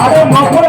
আর মকর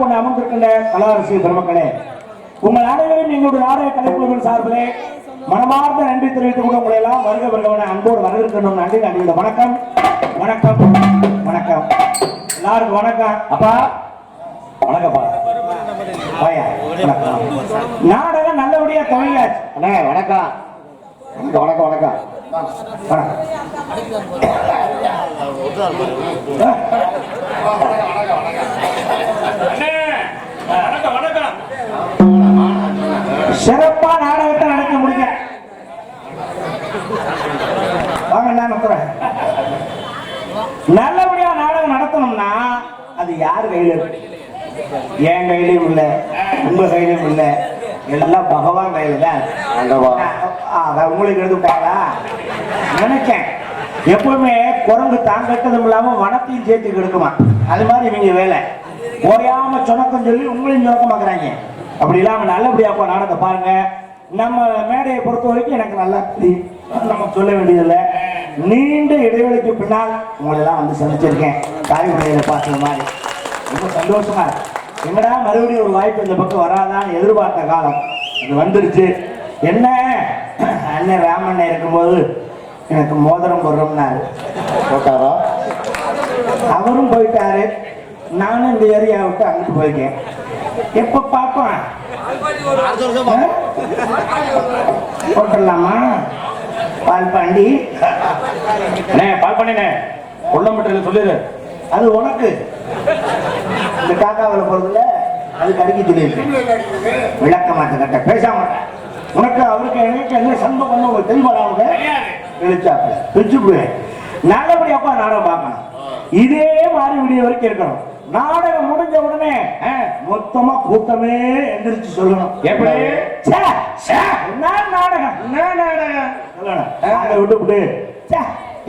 கொண்டு அமர்ந்திருக்கின்ற கலாரசி பெருமக்களே உங்கள் அனைவரும் எங்களுடைய நாடக கலைக்குழுவின் சார்பிலே மனமார்ந்த நன்றி தெரிவித்துக் கொண்டு உங்களை எல்லாம் வருக வருகவன அன்போடு வரவேற்கணும் நன்றி நன்றி. வணக்கம் வணக்கம் வணக்கம். எல்லாருக்கும் வணக்கம். அப்பா வணக்கம். நாடகம் நல்லபடியா துவங்கியாச்சு. அண்ணே வணக்கம் வணக்கம் வணக்கம். வணக்கம். சிறப்பா நாடகத்தை நடக்க முடியுங்க வாங்க நான் நல்லபடியா நாடகம் நடத்தணும்னா அது யார் கையில இருக்கு என் கையிலயும் இல்ல உங்க கையிலயும் இல்ல. எல்லாம் பகவான் கையில தான். அதான் உங்களுக்கு எழுதி விட்டாங்களா நினைச்சேன் எப்பவுமே குரங்கு தான் கட்டதும் இல்லாம வனத்தையும் சேர்த்து கெடுக்குமா? அது மாதிரி இவங்க வேலை. ஓயாம சொணக்கம் சொல்லி உங்களையும் சொணக்கமாக்குறாங்க அப்படி இல்லாம நல்லபடியா அப்ப நாடகத்தை பாருங்க. நம்ம மேடையை பொறுத்த வரைக்கும் எனக்கு நல்லா தெரியும். நம்ம சொல்ல வேண்டியதில்லை. நீண்ட இடைவெளிக்கு பின்னால் உங்களை எல்லாம் வந்து சந்திச்சிருக்கேன். தாய் முறையில பார்த்த மாதிரி. ரொம்ப சந்தோஷமா. என்னடா மறுபடியும் ஒரு வாய்ப்பு இந்த பக்கம் வராதான்னு எதிர்பார்த்த காலம். அது வந்துருச்சு. என்ன? அண்ணன் ராமண்ணன் இருக்கும்போது எனக்கு மோதிரம் போடுறோம்னாரு. போட்டாரா? அவரும் போயிட்டாரு. நானும் இந்த ஏரியா விட்டு அங்கிட்டு போயிருக்கேன். எப்ப பார்ப்போம்? ஆ? போட்டுடலாமா? பால் பாண்டி அண்ணே பால் பண்ணினே கொல்ல மட்டும் சொல்லிடு. அது உனக்கு. இந்த காக்காவில் போறதுல அது கடிக்க சொல்லியிருக்கேன் விளக்க மாட்டேன் கட்ட. பேசாம இருக்க. உனக்கு அவருக்கு எனக்கு என்ன சம்பவம் பண்ண உங்களுக்கு தெளிவாங்க எழுச்சாப்பு பிரிச்சு போய் நல்லபடியாப்பா நாடகம் பார்க்கணும். இதே மாதிரி விடிய வரைக்கும் இருக்கணும். நாடகம் முடிஞ்ச உடனே மொத்தமா கூட்டமே எந்திரிச்சு சொல்லணும். எப்படி? என்ன நாடகம்? என்ன நாடகம்? அதை விட்டுவிட்டு ச்சே,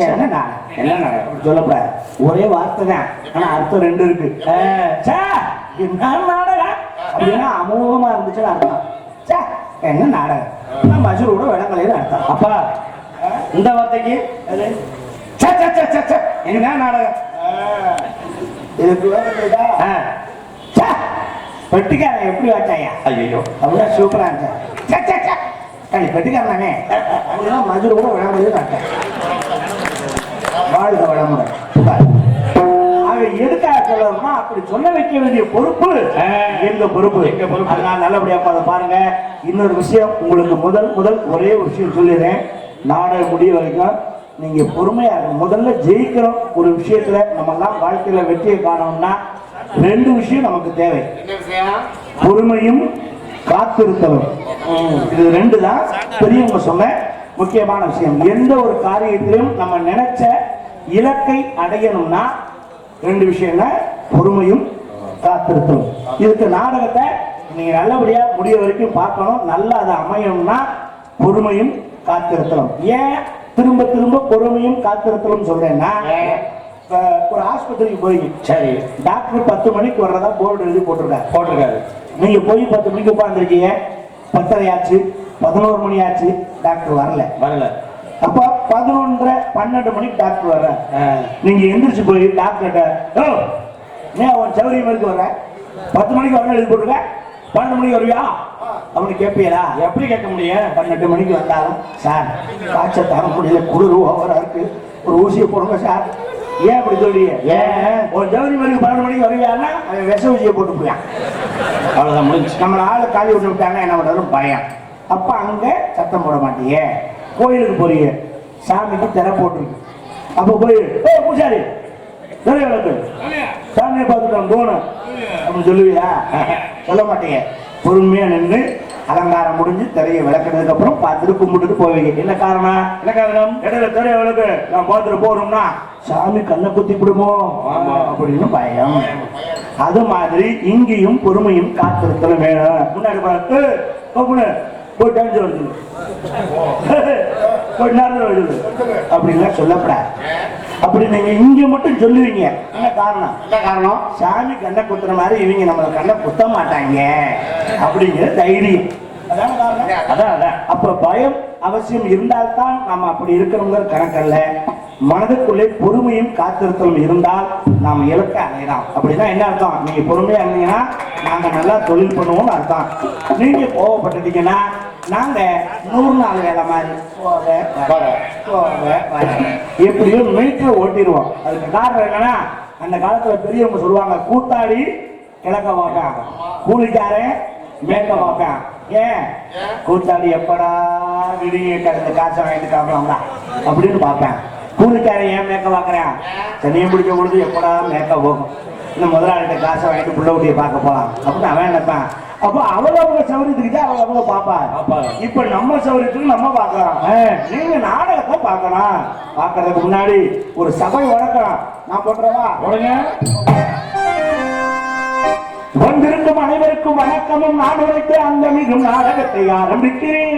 என்ன நாடகம்? என்ன நாடகம்? சொல்லக்கூடாது. ஒரே வார்த்தை தான். ஆனா அர்த்தம் ரெண்டு இருக்கு. என்ன நாடகம்? அப்படின்னா அமோகமா இருந்துச்சுன்னு அர்த்தம். என்ன நாடகம்? மசூரோட விளங்கலைன்னு அர்த்தம். அப்பா இந்த வார்த்தைக்கு? என்ன நாடகம்? ச்சே, பெட்டிக்காரன் எப்படி வச்சாயா? ஐயோ அப்படின்னா சூப்பரா. கண்ணி பெட்டிக்காரனே அப்படின்னா மதுரை கூட விளம்பரம் நட்டேன் வாழ்க வளமுடன். ஆக எதுக்காக சொல்லணும்னா அப்படி சொல்ல வைக்க வேண்டிய பொறுப்பு. எங்க பொறுப்பு? எங்க பொறுப்பு. அதனால நல்லபடியா அதை பாருங்க. இன்னொரு விஷயம் உங்களுக்கு முதல் முதல் ஒரே ஒரு விஷயம் சொல்லிடுறேன். நாடகம் முடிய வரைக்கும் நீங்க பொறுமையா முதல்ல ஜெயிக்கிறோம் ஒரு விஷயத்துல நம்ம எல்லாம் வாழ்க்கையில வெற்றியை காணணும்னா ரெண்டு விஷயம் நமக்கு தேவை. பொறுமையும் காத்திருத்தலும். இது ரெண்டு தான் பெரியவங்க சொன்ன முக்கியமான விஷயம். எந்த ஒரு காரியத்திலும் நம்ம நினைச்ச இலக்கை அடையணும்னா ரெண்டு விஷயம்னா பொறுமையும் காத்திருத்தலும். இதுக்கு நாடகத்தை நீங்க நல்லபடியா முடிய வரைக்கும் பார்க்கணும். நல்லா அது அமையணும்னா பொறுமையும் காத்திருத்தலும். ஏன் திரும்ப திரும்ப பொறுமையும் காத்திருத்தலும் சொல்றேன்னா ஒரு ஆஸ்பத்திரிக்கு போய் சரி. டாக்டர் பத்து மணிக்கு வர்றதா போர்டு எழுதி போட்டிருக்காரு. போட்டிருக்காரு. நீங்க போய் பத்து மணிக்கு உட்காந்துருக்கீங்க பத்தரை ஆச்சு பதினோரு மணி ஆச்சு டாக்டர் வரல. வரல. அப்ப பதினொன்றரை பன்னெண்டு மணிக்கு டாக்டர் வர்ற. நீங்க எந்திரிச்சு போய் டாக்டர்கிட்ட ஏன் உன் சௌரியம் மணிக்கு வர்ற? பத்து மணிக்கு வரணும் எழுதி போட்டுருக்க? பன்னெண்டு மணிக்கு வருவியா? அப்படின்னு கேட்பீங்களா? எப்படி கேட்க முடியும்? பன்னெண்டு மணிக்கு வந்தாலும் சார் காய்ச்சல் தாங்க முடியல குளிர் ஓவரா இருக்கு. ஒரு ஊசியை போடுங்க சார். ஏன் அப்படி சொல்றீங்க? ஏன்? ஒரு ஜவுரி மணிக்கு பன்னெண்டு மணிக்கு வருவியான்னா அவன் விஷ ஊசியை போட்டு போயான் அவ்வளவுதான் முடிஞ்சு. நம்மள ஆளு காலி விட்டு விட்டாங்கன்னா என்ன பண்றது? பயம். அப்ப அங்க சத்தம் போட மாட்டீங்க கோயிலுக்கு போறீங்க. சாமிக்கு திரை போட்டிருக்கு. அப்ப போய் ஏ திரை விளக்கு. சாமியை பார்த்துட்டோம் போகணும் அப்படின்னு சொல்லுவியா? சொல்ல மாட்டீங்க பொறுமையா நின்று அலங்காரம் முடிஞ்சு திரையை விளக்குனதுக்கு அப்புறம் பார்த்துட்டு கும்பிட்டுட்டு போவீங்க என்ன காரணம்? என்ன காரணம்? இடையில திரையை விளக்கு. நான் பார்த்துட்டு போகணும்னா சாமி கண்ணை குத்தி விடுமோ ஆமா. அப்படின்னு பயம். அது மாதிரி இங்கேயும் பொறுமையும் காத்திருத்தல வேணும். முன்னாடி பாரு பொண்ணு போய் டான்ஸ் வருது போய் நேரம் வருது அப்படின்லாம் சொல்லப்படாது. அப்படி நீங்க இங்க மட்டும் சொல்லுவீங்க. என்ன காரணம்? என்ன காரணம்? சாமி கண்ணை குத்துற மாதிரி இவங்க நம்மளை கண்ணை குத்த மாட்டாங்க. அப்படிங்கிற தைரியம். அதான அதான் அப்ப பயம் அவசியம் இருந்தால்தான் நாம் அப்படி இருக்கிறவங்க கணக்கல்ல. மனதுக்குள்ளே பொறுமையும் காத்திருத்தலும் இருந்தால் நாம் இலக்க அடையலாம். அப்படின்னா என்ன அர்த்தம்? நீங்க பொறுமையா இருந்தீங்கன்னா நாங்க நல்லா தொழில் பண்ணுவோம்னு அர்த்தம். நீங்க கோவப்பட்டுட்டீங்கன்னா நாங்க நூறு நாள் வேலை மாதிரி போக வர, போக வர. எப்படியோ மீட்டர் ஓட்டிடுவோம். அதுக்கு காரணம் என்னன்னா அந்த காலத்துல பெரியவங்க சொல்லுவாங்க கூத்தாடி கிழக்க பார்ப்பான். கூலிக்காரன் மேற்க பார்ப்பேன். ஏன்? கூத்தாடி எப்படா விடிய கடந்த காசை வாங்கிட்டு காப்பலாம்டா அப்படின்னு பார்ப்பேன். கூலிக்காரன் ஏன் மேற்க பார்க்கறேன்? சனியம் பிடிச்ச பொழுது எப்படா மேற்க போகும்? இந்த முதலாளிகிட்ட காசை வாங்கிட்டு புள்ள ஊட்டியை பார்க்க போலாம் அப்படின்னு அவன் நினைப்பான். அப்போ அவங்க அவங்க சௌரியத்துக்கு அவங்க அவங்க பார்ப்பாங்க. இப்ப நம்ம சௌரியத்துக்கு நம்ம பார்க்கலாம். நீங்க நாடகத்தை பார்க்கணும் பார்க்கறதுக்கு முன்னாடி ஒரு சபை வளர்க்கலாம் நான் போட்டுறவா உடனே வந்திருக்கும் அனைவருக்கும் வணக்கமும் நான் உரைத்து அந்த மிகும் நாடகத்தை ஆரம்பிக்கிறேன்.